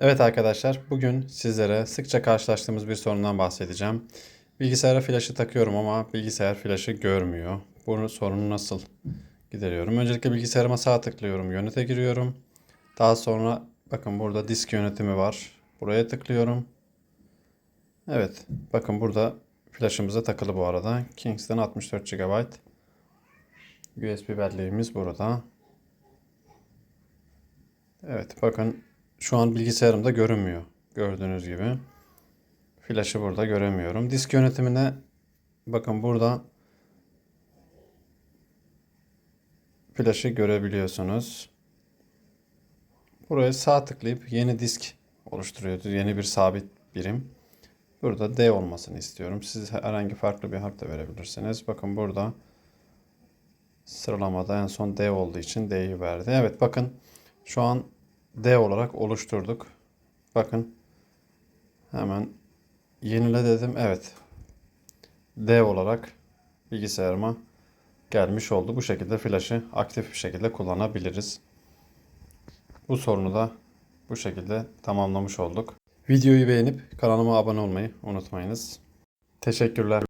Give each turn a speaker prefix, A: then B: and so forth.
A: Evet arkadaşlar, bugün sizlere sıkça karşılaştığımız bir sorundan bahsedeceğim. Bilgisayara flaşı takıyorum ama bilgisayar flaşı görmüyor. Bu sorunu nasıl gideriyorum? Öncelikle bilgisayarıma sağ tıklıyorum, yönete giriyorum. Daha sonra bakın burada disk yönetimi var. Buraya tıklıyorum. Evet, bakın burada flaşımıza takılı bu arada. Kingston 64 GB. USB belleğimiz burada. Evet, bakın şu an bilgisayarımda görünmüyor. Gördüğünüz gibi. Flaşı burada göremiyorum. Disk yönetimine bakın burada flaşı görebiliyorsunuz. Buraya sağ tıklayıp yeni disk oluşturuyoruz. Yeni bir sabit birim. Burada D olmasını istiyorum. Siz herhangi farklı bir harf de verebilirsiniz. Bakın burada sıralamada en son D olduğu için D'yi verdi. Evet bakın şu an D olarak oluşturduk. Bakın hemen yenile dedim. Evet. D olarak bilgisayarıma gelmiş oldu. Bu şekilde flaşı aktif bir şekilde kullanabiliriz. Bu sorunu da bu şekilde tamamlamış olduk. Videoyu beğenip kanalıma abone olmayı unutmayınız. Teşekkürler.